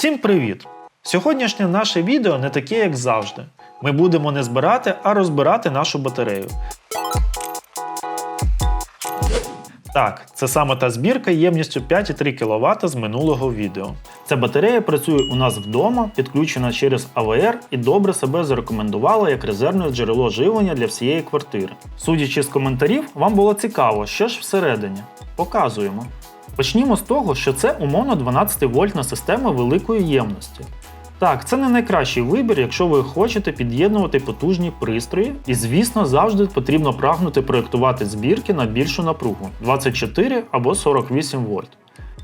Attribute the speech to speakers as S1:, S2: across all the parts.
S1: Всім привіт! Сьогоднішнє наше відео не таке, як завжди. Ми будемо не збирати, а розбирати нашу батарею. Так, це саме та збірка ємністю 5,3 кВт з минулого відео. Ця батарея працює у нас вдома, підключена через АВР і добре себе зарекомендувала як резервне джерело живлення для всієї квартири. Судячи з коментарів, вам було цікаво, що ж всередині. Показуємо. Почнімо з того, що це умовно 12 вольтна система великої ємності. Так, це не найкращий вибір, якщо ви хочете під'єднувати потужні пристрої, і звісно, завжди потрібно прагнути проєктувати збірки на більшу напругу 24 або 48 вольт.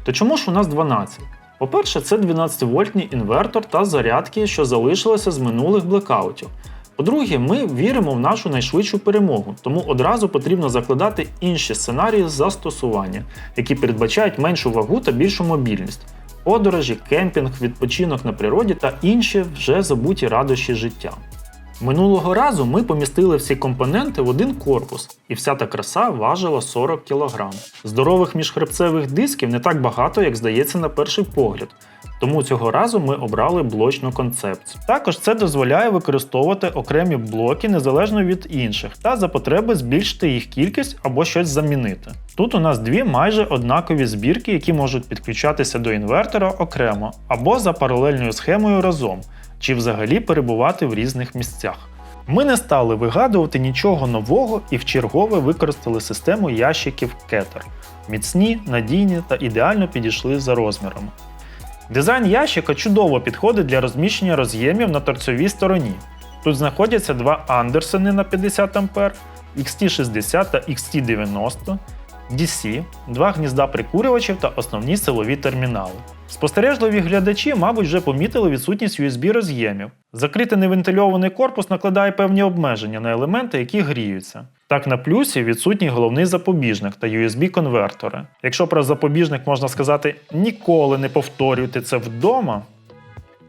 S1: То чому ж у нас 12? По-перше, це 12-вольтний інвертор та зарядки, що залишилися з минулих блекаутів. По-друге, ми віримо в нашу найшвидшу перемогу, тому одразу потрібно закладати інші сценарії застосування, які передбачають меншу вагу та більшу мобільність подорожі, кемпінг, відпочинок на природі та інші вже забуті радощі життя. Минулого разу ми помістили всі компоненти в один корпус, і вся та краса важила 40 кг. Здорових міжхребцевих дисків не так багато, як здається на перший погляд. Тому цього разу ми обрали блочну концепцію. Також це дозволяє використовувати окремі блоки незалежно від інших, та за потреби збільшити їх кількість або щось замінити. Тут у нас дві майже однакові збірки, які можуть підключатися до інвертора окремо або за паралельною схемою разом, чи взагалі перебувати в різних місцях. Ми не стали вигадувати нічого нового і в чергове використали систему ящиків Keter. Міцні, надійні та ідеально підійшли за розмірами. Дизайн ящика чудово підходить для розміщення роз'ємів на торцевій стороні. Тут знаходяться два андерсени на 50 А, XT60 та XT90, DC, два гнізда прикурювачів та основні силові термінали. Спостережливі глядачі, мабуть, вже помітили відсутність USB роз'ємів. Закритий невентильований корпус накладає певні обмеження на елементи, які гріються. Так, на плюсі відсутній головний запобіжник та USB-конвертори. Якщо про запобіжник можна сказати ніколи не повторюйте це вдома,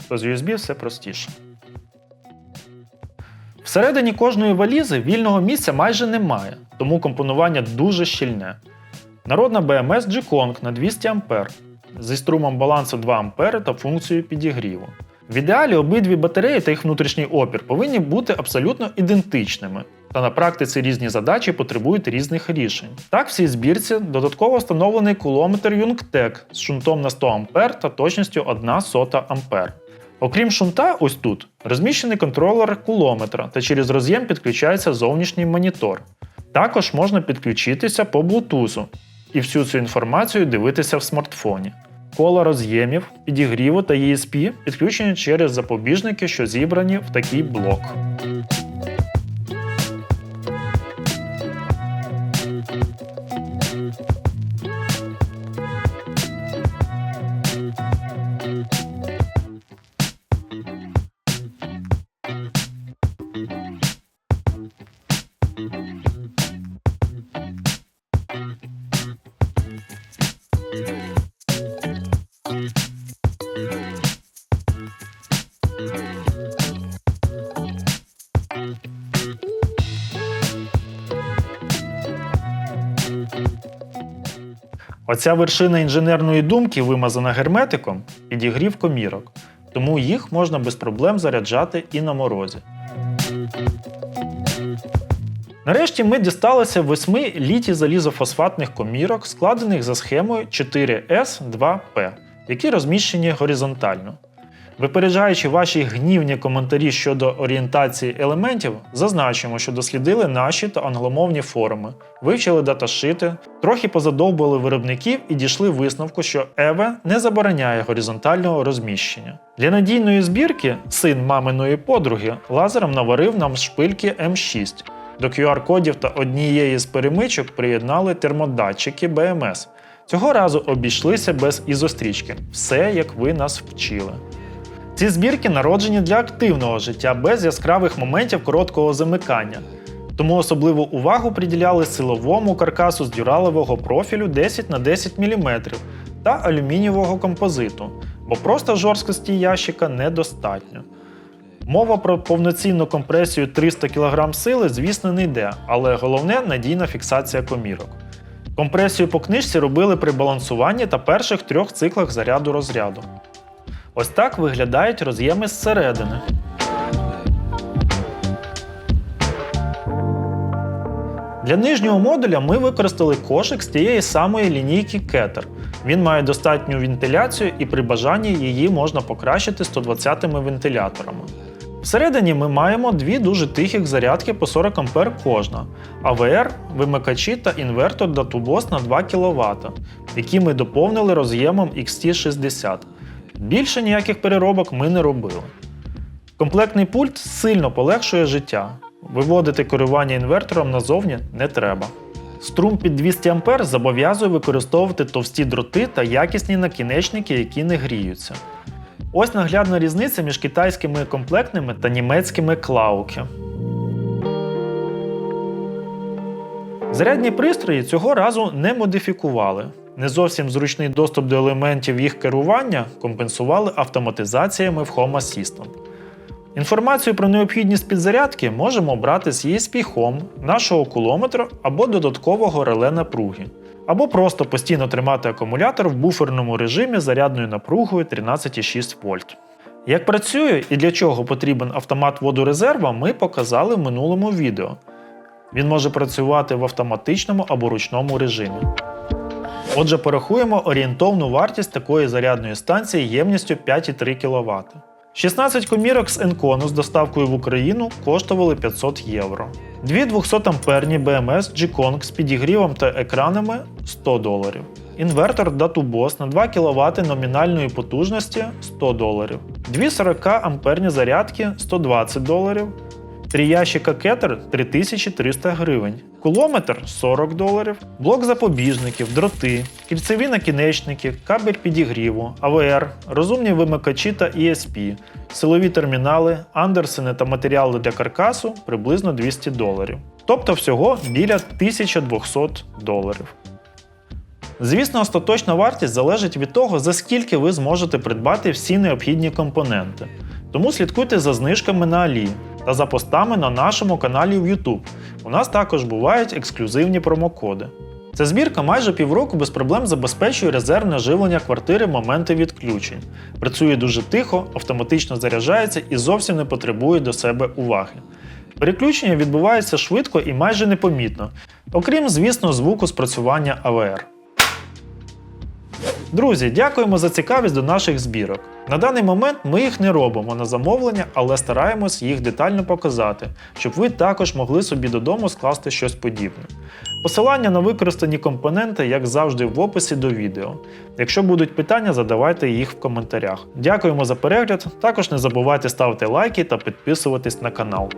S1: то з USB все простіше. Всередині кожної валізи вільного місця майже немає, тому компонування дуже щільне. Народна BMS G-Kong на 200 А зі струмом балансу 2 А та функцією підігріву. В ідеалі обидві батареї та їх внутрішній опір повинні бути абсолютно ідентичними, та на практиці різні задачі потребують різних рішень. Так, в цій збірці додатково встановлений кулометр Юнгтек з шунтом на 100 А та точністю 1 сота А. Окрім шунта, ось тут розміщений контролер кулометра та через роз'єм підключається зовнішній монітор. Також можна підключитися по Bluetooth і всю цю інформацію дивитися в смартфоні. Кола роз'ємів, підігріву та ESP підключені через запобіжники, що зібрані в такий блок. Оця вершина інженерної думки, вимазана герметиком, підігрів комірок, тому їх можна без проблем заряджати і на морозі. Нарешті ми дісталися восьми літі залізофосфатних комірок, складених за схемою 4С2П, які розміщені горизонтально. Випереджаючи ваші гнівні коментарі щодо орієнтації елементів, зазначимо, що дослідили наші та англомовні форуми, вивчили даташити, трохи позадовбили виробників і дійшли висновку, що EVE не забороняє горизонтального розміщення. Для надійної збірки син маминої подруги лазером наварив нам шпильки М6. До QR-кодів та однієї з перемичок приєднали термодатчики BMS. Цього разу обійшлися без ізострічки. Все, як ви нас вчили. Ці збірки народжені для активного життя без яскравих моментів короткого замикання. Тому особливу увагу приділяли силовому каркасу з дюралевого профілю 10 на 10 мм та алюмінієвого композиту, бо просто жорсткості ящика недостатньо. Мова про повноцінну компресію 300 кг сили, звісно, не йде, але головне надійна фіксація комірок. Компресію по книжці робили при балансуванні та перших трьох циклах заряду розряду. Ось так виглядають роз'єми зсередини. Для нижнього модуля ми використали кошик з тієї самої лінійки Keter. Він має достатню вентиляцію і при бажанні її можна покращити 120 вентиляторами. Всередині ми маємо дві дуже тихих зарядки по 40 А кожна, АВР, вимикачі та інвертор Datubos на 2 кВт, які ми доповнили роз'ємом XT60. Більше ніяких переробок ми не робили. Комплектний пульт сильно полегшує життя. Виводити керування інвертором назовні не треба. Струм під 200 А зобов'язує використовувати товсті дроти та якісні накінечники, які не гріються. Ось наглядна різниця між китайськими комплектними та німецькими клауки. Зарядні пристрої цього разу не модифікували. Не зовсім зручний доступ до елементів їх керування компенсували автоматизаціями в Home Assistant. Інформацію про необхідність підзарядки можемо брати з ESP Home, нашого кулометра або додаткового реле напруги, або просто постійно тримати акумулятор в буферному режимі зарядною напругою 13,6 В. Як працює і для чого потрібен автомат водорезерва, ми показали в минулому відео. Він може працювати в автоматичному або ручному режимі. Отже, порахуємо орієнтовну вартість такої зарядної станції ємністю 5,3 кВт. 16 комірок з Encono з доставкою в Україну коштували 500 євро. Дві 200 амперні BMS G-Kong з підігрівом та екранами 100 доларів. Інвертор Datubos на 2 кВт номінальної потужності 100 доларів. Дві 40 амперні зарядки 120 доларів. Три ящика кетер 3300 гривень, кулометр 40 доларів, блок запобіжників, дроти, кільцеві накінечники, кабель підігріву, АВР, розумні вимикачі та ESP, силові термінали, андерсени та матеріали для каркасу приблизно 200 доларів. Тобто всього біля 1200 доларів. Звісно, остаточна вартість залежить від того, за скільки ви зможете придбати всі необхідні компоненти. Тому слідкуйте за знижками на Алі та за постами на нашому каналі в YouTube. У нас також бувають ексклюзивні промокоди. Ця збірка майже півроку без проблем забезпечує резервне живлення квартири в моменти відключень. Працює дуже тихо, автоматично заряджається і зовсім не потребує до себе уваги. Переключення відбувається швидко і майже непомітно, окрім, звісно, звуку спрацювання АВР. Друзі, дякуємо за цікавість до наших збірок. На даний момент ми їх не робимо на замовлення, але стараємось їх детально показати, щоб ви також могли собі додому скласти щось подібне. Посилання на використані компоненти, як завжди, в описі до відео. Якщо будуть питання, задавайте їх в коментарях. Дякуємо за перегляд. Також не забувайте ставити лайки та підписуватись на канал.